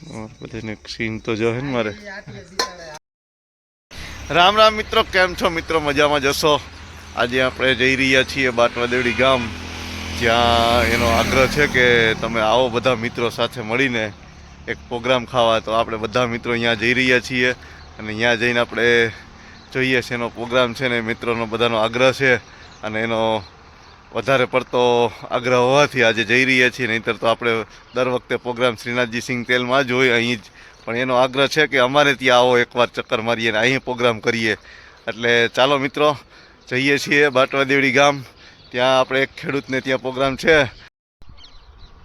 બધાને સીન તો જો હે મારે રામ રામ મિત્રો કેમ છો મિત્રો? મજામાં જશો? આજે આપણે જઈ રહ્યા છીએ બાટવાદેવડી ગામ, જ્યાં એનો આગ્રહ છે કે તમે આવો બધા મિત્રો સાથે મળીને એક પ્રોગ્રામ ખાવા. તો આપણે બધા મિત્રો અહીંયા જઈ રહ્યા છીએ અને અહીંયા જઈને આપણે જોઈએ છે એનો પ્રોગ્રામ છે ને, મિત્રોનો બધાનો આગ્રહ છે અને એનો વધારે પડતો આગ્રહ હોવાથી આજે જઈ રહ્યા છીએ. નહીંતર તો આપણે દર વખતે પ્રોગ્રામ શ્રીનાથજી સિંહ તેલમાં જ હોય અહીં જ. પણ એનો આગ્રહ છે કે અમારે ત્યાં આવો એકવાર ચક્કર મારીએ અને અહીં પ્રોગ્રામ કરીએ. એટલે ચાલો મિત્રો, જઈએ છીએ બાટવાદેવડી ગામ. ત્યાં આપણે એક ખેડૂતને ત્યાં પ્રોગ્રામ છે.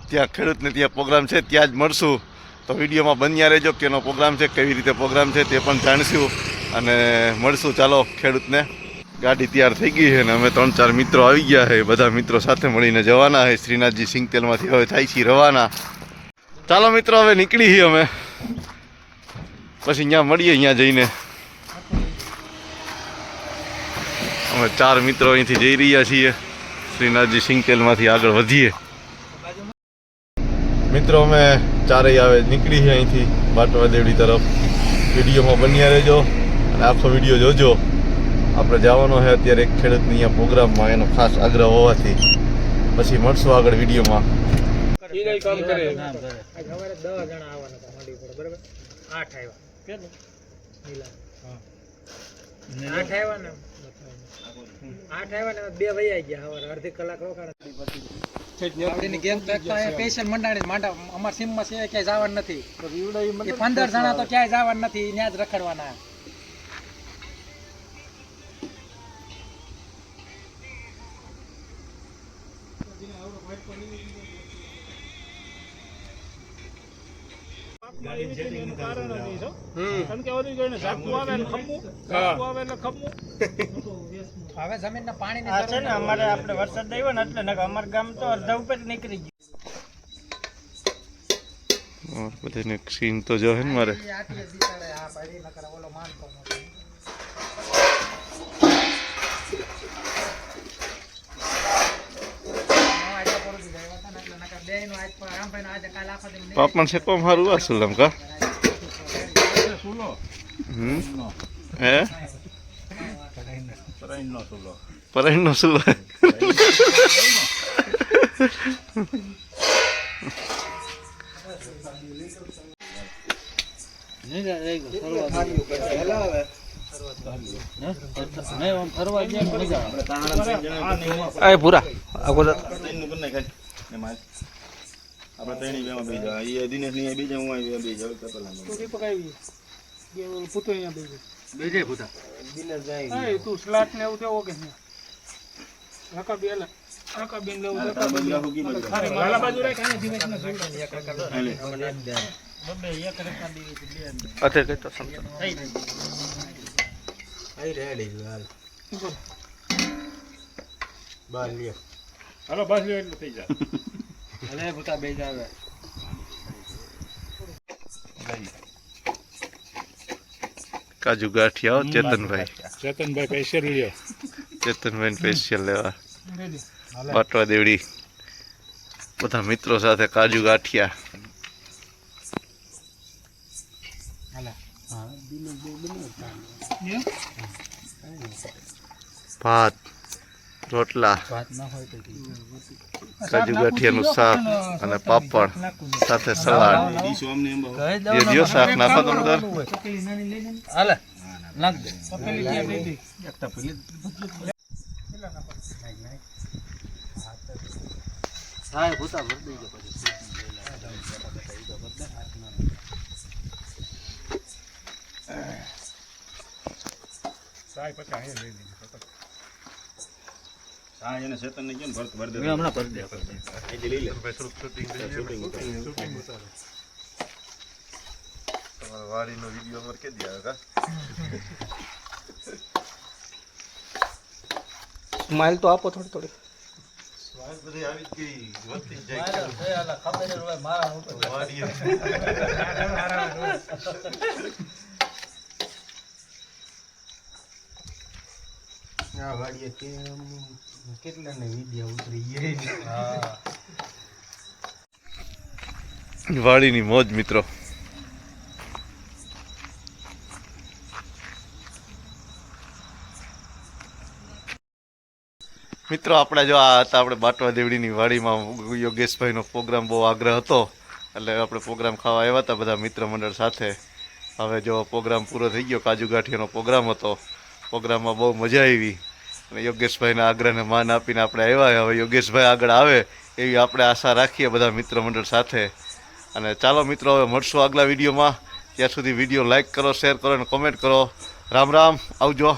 ત્યાં ખેડૂતને ત્યાં પ્રોગ્રામ છે, ત્યાં જ મળશું. તો વિડીયોમાં બન્યા રહેજો કે એનો પ્રોગ્રામ છે, કેવી રીતે પ્રોગ્રામ છે તે પણ જાણીશું. અને મળશું. ચાલો ખેડૂતને. ગાડી તૈયાર થઈ ગઈ છે ને અમે ત્રણ ચાર મિત્રો આવી ગયા છે. બધા મિત્રો સાથે મળીને જવાના છે. શ્રીનાથજી સિંગતેલમાંથી હવે થાય છે રવાના. ચાલો મિત્રો, હવે નીકળી છીએ અમે. પછી અહીંયા મળીએ અહીંયા જઈને. અમે ચાર મિત્રો અહીંથી જઈ રહ્યા છીએ. શ્રીનાથજી સિંગતેલમાંથી આગળ વધીએ. મિત્રો, અમે ચારેય આવે નીકળી છીએ અહીંથી બાટવા દેવડી તરફ. વિડીયોમાં બન્યા રહેજો અને આખો વીડિયો જોજો. આપણે જવાનો છે અત્યારે એક ખેડૂતની અહીંયા પ્રોગ્રામમાં એનો ખાસ આગ્રહ હોવાથી. પછી મળશું આગળ વિડીયોમાં. કામ કરે. સવારે દસ જણા આવવાના હતા મંડી પર બરાબર? આઠ આવ્યા. નીલા. આઠ આવ્યા ને? આઠ આવ્યા ને બે વૈયા ગયા સવારે અડધી કલાક રોકાણા. ગેમ પેશન્ટ મંડાણી માંડા અમાર સીમમાં છે ક્યાંય જવાનું નથી. પંદર જણા તો ક્યાંય જવાનું નથી ત્યાં જ રખડવાના. હવે જમીન ના પાણી છે ને અમારે આપણે વરસાદ આવ્યો ને એટલે નકર અમારું ગામ તો અડધા ઉપર નીકળી ગયું. બધાને સીન તો જો હે ને મારે આટલી બિચારે આ પાડી નકર ઓલો માનતો નતો આજે કોરો દીધા એવા હતા ને એટલે નકર બેયનો આજ પર આમ ભાઈને આજે કાલ આખો દી પાપણ છે કોમ સારું આ સુલમ કા હમ હે પરાઈન નો સુલો પૂરા આપણે ત્રણેય બેમાં બેસી જાવ એ દિનેશની બેસી હું અહીં બેસી જાવ તો પેલા તું પકાવી પુતો અહીંયા બેસી બેજે પુતા? તું સ્લાટ ને એવું તેવો કે રકા બેલા રકા બેન લેવું રકા બેન બીજા હુકી માં અરે બાજુ રાખ આને ધીમે ધીમે જોઈ અત્યારે કઈ તો સમજો. હાલો. બસ લ્યો એટલે થઈ જાય. અરે ભૂતા બે જાવે કાજુ ગાંઠિયા ચેતનભાઈ. ચેતનભાઈ પૈસે લ્યો ચેતનભાઈ સ્પેશિયલ લેવા. પાટવા દેવડી. બધા મિત્રો સાથે કાજુ ગાંઠિયા. ભાત. રોટલા કાજુ ગાંઠિયાનું શાક અને પાપડ સાથે સલાડ. જે દિયો શાક નાખો તમે અંદર. હાલે નાખ લઈ તપેલી ત્યાં દઈ દે હા ભૂતા ભર દઈ પછી સાય પછી અહીંયા લઈ લીધી હા એને ચેતન ને કેમ ભરત ભર દે હમણાં ભર દે અહીંથી લઈ લે. તમારા વાડીનો વીડિયો અમારે કે દે કા સ્માઈલ તો આપો થોડી થોડી. સ્વાદ બધી આવી ગઈ વધતી જાય. ખબર મારા વાડીએ કેટલા કેટલાને વિદ્યા ઉતરી વાડીની મોજ, મિત્રો. મિત્રો, આપણે જો આ હતા, આપણે બાટવા દેવડીની વાડીમાં યોગેશભાઈનો પ્રોગ્રામ બહુ આગ્રહ હતો. એટલે આપણે પ્રોગ્રામ ખાવા આવ્યા હતા બધા મિત્ર મંડળ સાથે. હવે જો પ્રોગ્રામ પૂરો થઈ ગયો, કાજુ ગાંઠિયાનો પ્રોગ્રામ હતો. પ્રોગ્રામમાં બહુ મજા આવી. અને યોગેશભાઈના આગ્રહને માન આપીને આપણે આવ્યા હવે યોગેશભાઈ આગળ આવે એવી આપણે આશા રાખીએ બધા મિત્ર મંડળ સાથે. અને ચાલો મિત્રો, હવે મળશું આગલા વિડીયોમાં. ત્યાં સુધી વીડિયો લાઇક કરો, શેર કરો અને કોમેન્ટ કરો. રામ રામ. આવજો.